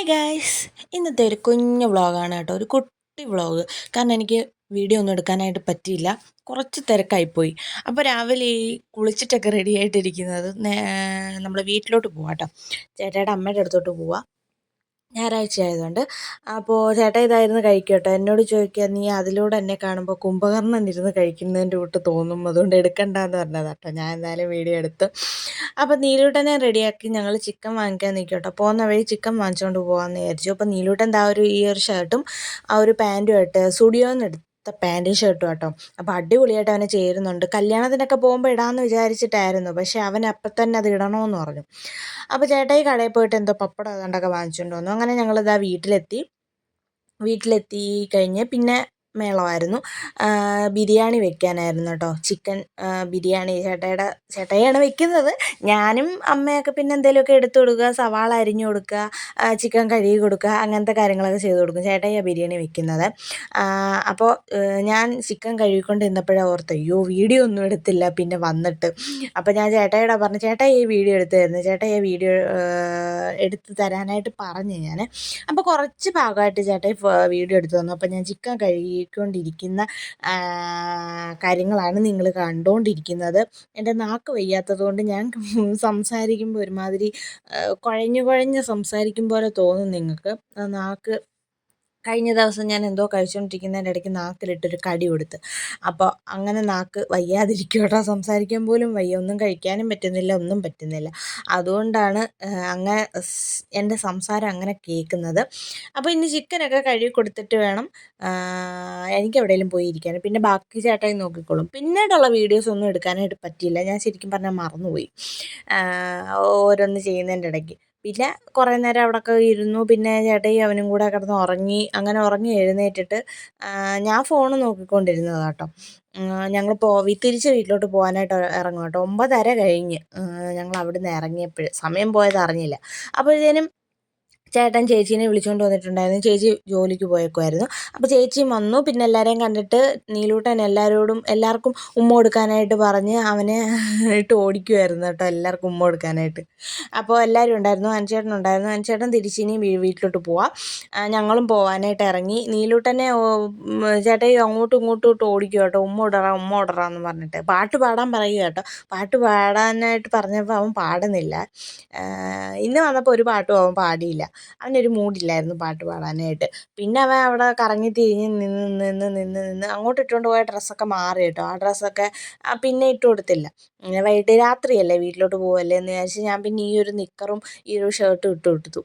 Hi guys ഇന്നത്തെ ഒരു കുഞ്ഞു വ്ളോഗാണ് കേട്ടോ. ഒരു കുട്ടി വ്ളോഗ് കാരണം എനിക്ക് വീഡിയോ ഒന്നും എടുക്കാനായിട്ട് പറ്റിയില്ല. കുറച്ച് തിരക്കായിപ്പോയി അപ്പോൾ രാവിലെ ഈ കുളിച്ചിട്ടൊക്കെ റെഡി ആയിട്ടിരിക്കുന്നത് നമ്മുടെ വീട്ടിലോട്ട് പോവാം കേട്ടോ. ചേട്ടയുടെ അമ്മയുടെ അടുത്തോട്ട് പോവാം. ഞായറാഴ്ച ആയതുകൊണ്ട്. അപ്പോൾ ചേട്ടാ ഇതായിരുന്നു കഴിക്കട്ടോ. എന്നോട് ചോദിക്കുക നീ അതിലൂടെ എന്നെ കാണുമ്പോൾ കുംഭകർണൻ ഇരുന്ന് കഴിക്കുന്നതിന്റെ കൂട്ട് തോന്നും. അതുകൊണ്ട് എടുക്കണ്ടെന്ന് പറഞ്ഞത് കേട്ടോ ഞാൻ എന്തായാലും വീഡിയോ എടുത്ത് അപ്പോൾ നീലൂട്ടൻ ഞാൻ റെഡിയാക്കി ഞങ്ങൾ ചിക്കൻ വാങ്ങിക്കാൻ നിൽക്കട്ടോ പോകുന്ന വഴി ചിക്കൻ വാങ്ങിച്ചുകൊണ്ട് പോകാമെന്ന് വിചാരിച്ചു. അപ്പോൾ നീലൂട്ടൻ ആ ഒരു ഈ ഒരു ഷർട്ടും ആ ഒരു പാന്റുമായിട്ട് സ്റ്റുഡിയോന്ന് എടുത്ത് പാന്റും ഷർട്ടും കേട്ടോ അപ്പോൾ അടിപൊളിയായിട്ട് അവന് ചേരുന്നുണ്ട്. കല്യാണത്തിനൊക്കെ പോകുമ്പോൾ ഇടാമെന്ന് വിചാരിച്ചിട്ടായിരുന്നു. പക്ഷേ അവൻ അപ്പം തന്നെ അത് ഇടണമെന്ന് പറഞ്ഞു. അപ്പോൾ ചേട്ടായി കടയിൽ പോയിട്ട് എന്തോ പപ്പടം അതുകൊണ്ടൊക്കെ വാങ്ങിച്ചുകൊണ്ട് വന്നു. അങ്ങനെ ഞങ്ങളിതാ വീട്ടിലെത്തി. വീട്ടിലെത്തി കഴിഞ്ഞ് പിന്നെ മേളമായിരുന്നു. ബിരിയാണി വെക്കാനായിരുന്നു കേട്ടോ ചിക്കൻ ബിരിയാണി ചേട്ടയുടെ ചേട്ടയാണ് വെക്കുന്നത്. ഞാനും അമ്മയൊക്കെ പിന്നെ എന്തെങ്കിലുമൊക്കെ എടുത്തു കൊടുക്കുക സവാള അരിഞ്ഞു കൊടുക്കുക ചിക്കൻ കഴുകി കൊടുക്കുക അങ്ങനത്തെ കാര്യങ്ങളൊക്കെ ചെയ്ത് കൊടുക്കും. ചേട്ടായിയാണ് ബിരിയാണി വെക്കുന്നത്. അപ്പോൾ ഞാൻ ചിക്കൻ കഴുകിക്കൊണ്ട് ഇന്നപ്പോഴേ ഓർത്ത് അയ്യോ വീഡിയോ ഒന്നും എടുത്തില്ല. പിന്നെ വന്നിട്ട്. അപ്പോൾ ഞാൻ ചേട്ടായിയുടെ പറഞ്ഞു ചേട്ടാ ഈ വീഡിയോ എടുത്തു ചേട്ടായി ഈ വീഡിയോ എടുത്ത് തരാനായിട്ട് പറഞ്ഞു ഞാൻ അപ്പോൾ കുറച്ച് ഭാഗമായിട്ട് ചേട്ടായി വീഡിയോ എടുത്തു തന്നു. അപ്പോൾ ഞാൻ ചിക്കൻ കഴുകി പോയിക്കൊണ്ടിരിക്കുന്ന കാര്യങ്ങളാണ് നിങ്ങൾ കണ്ടുകൊണ്ടിരിക്കുന്നത് എന്റെ നാക്ക് വയ്യാത്തത് കൊണ്ട് ഞാൻ സംസാരിക്കുമ്പോൾ ഒരുമാതിരി കുഴഞ്ഞു കുഴഞ്ഞ് സംസാരിക്കും പോലെ തോന്നും നിങ്ങൾക്ക്. നാക്ക് കഴിഞ്ഞ ദിവസം ഞാൻ എന്തോ കഴിച്ചുകൊണ്ടിരിക്കുന്നതിന്റെ ഇടയ്ക്ക് നാക്കിലിട്ടൊരു കടി കൊടുത്ത്. അപ്പോൾ അങ്ങനെ നാക്ക് വയ്യാതിരിക്കോട്ടോ സംസാരിക്കാൻ പോലും വയ്യ. ഒന്നും കഴിക്കാനും പറ്റുന്നില്ല ഒന്നും പറ്റുന്നില്ല. അതുകൊണ്ടാണ് അങ്ങനെ എന്റെ സംസാരം അങ്ങനെ കേൾക്കുന്നത്. അപ്പോൾ ഇനി ചിക്കനൊക്കെ കഴുകി കൊടുത്തിട്ട് വേണം എനിക്ക് എവിടെയെങ്കിലും പോയി ഇരിക്കാൻ. പിന്നെ ബാക്കി ചേട്ടായി നോക്കിക്കോളും. പിന്നീടുള്ള വീഡിയോസ് ഒന്നും എടുക്കാനായിട്ട് പറ്റിയില്ല. ഞാൻ ശരിക്കും പറഞ്ഞാൽ മറന്നുപോയി. ഓരോന്ന് ചെയ്യുന്നതിന്റെ ഇടയ്ക്ക്. പിന്നെ കുറേ നേരം അവിടെയൊക്കെ ഇരുന്നു. പിന്നെ ചേട്ടായി അവനും കൂടെ കിടന്ന് ഉറങ്ങി. അങ്ങനെ ഉറങ്ങി എഴുന്നേറ്റിട്ട് ഞാൻ ഫോൺ നോക്കിക്കൊണ്ടിരുന്നതാണ് കേട്ടോ ഞങ്ങൾ പോ തിരിച്ച് വീട്ടിലോട്ട് പോകാനായിട്ട് ഇറങ്ങും കേട്ടോ. ഒമ്പതര കഴിഞ്ഞ് ഞങ്ങൾ അവിടെ അവിടുന്ന് ഇറങ്ങിയപ്പോൾ സമയം പോയത് അറിഞ്ഞില്ല. അപ്പോഴത്തേനും ചേട്ടൻ ചേച്ചീനെ വിളിച്ചുകൊണ്ട് വന്നിട്ടുണ്ടായിരുന്നു. ചേച്ചി ജോലിക്ക് പോയേക്കുമായിരുന്നു അപ്പോൾ ചേച്ചിയും വന്നു. പിന്നെ എല്ലാവരെയും കണ്ടിട്ട് നീലൂട്ടൻ എല്ലാവരോടും എല്ലാവർക്കും ഉമ്മ കൊടുക്കാനായിട്ട് പറഞ്ഞ് അവനെ ഇട്ട് ഓടിക്കുമായിരുന്നു കേട്ടോ എല്ലാവർക്കും ഉമ്മ കൊടുക്കാനായിട്ട്. അപ്പോൾ എല്ലാവരും ഉണ്ടായിരുന്നു. അനുചേട്ടൻ ഉണ്ടായിരുന്നു. അനുചേട്ടൻ തിരിച്ചിനി വീട്ടിലോട്ട് പോവാം. ഞങ്ങളും പോവാനായിട്ട് ഇറങ്ങി. നീലൂട്ടനെ ചേട്ടായി അങ്ങോട്ടും ഇങ്ങോട്ടും ഇട്ട് ഓടിക്കും കേട്ടോ. ഉമ്മ ഇടറ ഉമ്മ ഇടറ എന്ന് പറഞ്ഞിട്ട്. പാട്ട് പാടാൻ പറയുക കേട്ടോ. പാട്ട് പാടാനായിട്ട് പറഞ്ഞപ്പോൾ അവൻ പാടുന്നില്ല. ഇന്ന് വന്നപ്പോൾ ഒരു പാട്ടും അവൻ പാടിയില്ല. അവനൊരു മൂഡില്ലായിരുന്നു പാട്ട് പാടാനായിട്ട്. പിന്നെ അവൻ അവിടെ കറങ്ങി തിരിഞ്ഞ് നിന്ന് നിന്ന് നിന്ന് നിന്ന് അങ്ങോട്ട് ഇട്ടുകൊണ്ട് പോയ ഡ്രസ്സൊക്കെ മാറി കേട്ടോ. ആ ഡ്രസ്സൊക്കെ പിന്നെ ഇട്ട് കൊടുത്തില്ല. വൈകിട്ട് രാത്രിയല്ലേ വീട്ടിലോട്ട് പോവല്ലേ എന്ന് വിചാരിച്ച് ഞാൻ പിന്നെ ഈ ഒരു നിക്കറും ഈ ഒരു ഷർട്ടും ഇട്ട് കൊടുത്തു.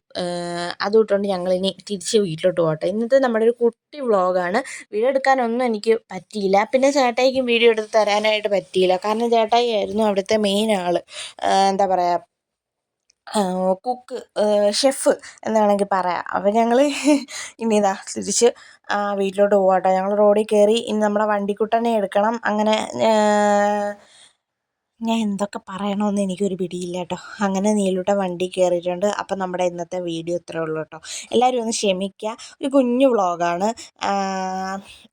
അതും ഇട്ടുകൊണ്ട് ഇനി തിരിച്ച് വീട്ടിലോട്ട് പോകട്ടെ. ഇന്നത്തെ നമ്മുടെ ഒരു കുട്ടി വ്ളോഗാണ്. വീഡിയോ എടുക്കാനൊന്നും എനിക്ക് പറ്റിയില്ല. പിന്നെ ചേട്ടായിക്കും വീഡിയോ എടുത്ത് തരാനായിട്ട് പറ്റിയില്ല. കാരണം ചേട്ടായി ആയിരുന്നു അവിടുത്തെ മെയിൻ ആൾ എന്താ പറയുക കുക്ക് ഷെഫ് എന്ന് വേണമെങ്കിൽ പറയാം. അപ്പോൾ ഞങ്ങൾ ഇനി ഇതാ തിരിച്ച് വീട്ടിലോട്ട് പോവാട്ടോ. ഞങ്ങൾ റോഡിൽ കയറി ഇനി നമ്മുടെ വണ്ടിക്കുട്ടനെ എടുക്കണം. അങ്ങനെ ഞാൻ എന്തൊക്കെ പറയണമെന്ന് എനിക്കൊരു പിടിയില്ല കേട്ടോ. അങ്ങനെ നീലൂട്ട വണ്ടി കയറിയിട്ടുണ്ട് അപ്പം നമ്മുടെ ഇന്നത്തെ വീഡിയോ ഇത്രേ ഉള്ളൂ കേട്ടോ. എല്ലാവരും ഒന്ന് ക്ഷമിക്കുക ഒരു കുഞ്ഞു വ്ളോഗാണ്.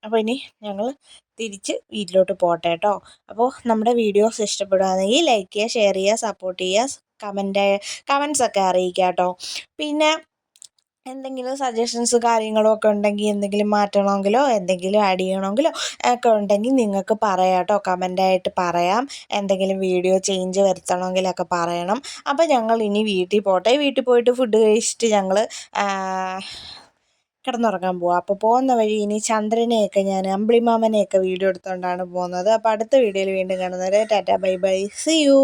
അപ്പോൾ ഇനി ഞങ്ങൾ തിരിച്ച് വീട്ടിലോട്ട് പോട്ടെ കേട്ടോ. അപ്പോൾ നമ്മുടെ വീഡിയോസ് ഇഷ്ടപ്പെടുകയാണെങ്കിൽ ലൈക്ക് ചെയ്യുക ഷെയർ ചെയ്യുക സപ്പോർട്ട് ചെയ്യുക കമന്റ് കമൻസൊക്കെ അറിയിക്കുക കേട്ടോ. പിന്നെ എന്തെങ്കിലും സജഷൻസ് കാര്യങ്ങളോ ഒക്കെ ഉണ്ടെങ്കിൽ എന്തെങ്കിലും മാറ്റണമെങ്കിലോ എന്തെങ്കിലും ആഡ് ചെയ്യണമെങ്കിലോ ഒക്കെ ഉണ്ടെങ്കിൽ നിങ്ങൾക്ക് പറയാം കേട്ടോ കമന്റായിട്ട് പറയാം. എന്തെങ്കിലും വീഡിയോ ചേഞ്ച് വരുത്തണമെങ്കിലൊക്കെ പറയണം. അപ്പോൾ ഞങ്ങൾ ഇനി വീട്ടിൽ പോട്ടെ. വീട്ടിൽ പോയിട്ട് ഫുഡ് കഴിച്ചിട്ട് ഞങ്ങൾ കിടന്നുറങ്ങാൻ പോവാം. അപ്പോൾ പോകുന്ന വഴി ഇനി ചന്ദ്രനെയൊക്കെ ഞാൻ അമ്പിളിമാമനെയൊക്കെ വീഡിയോ എടുത്തുകൊണ്ടാണ് പോകുന്നത്. അപ്പോൾ അടുത്ത വീഡിയോയിൽ വീണ്ടും കാണുന്നത് tata bye bye. See you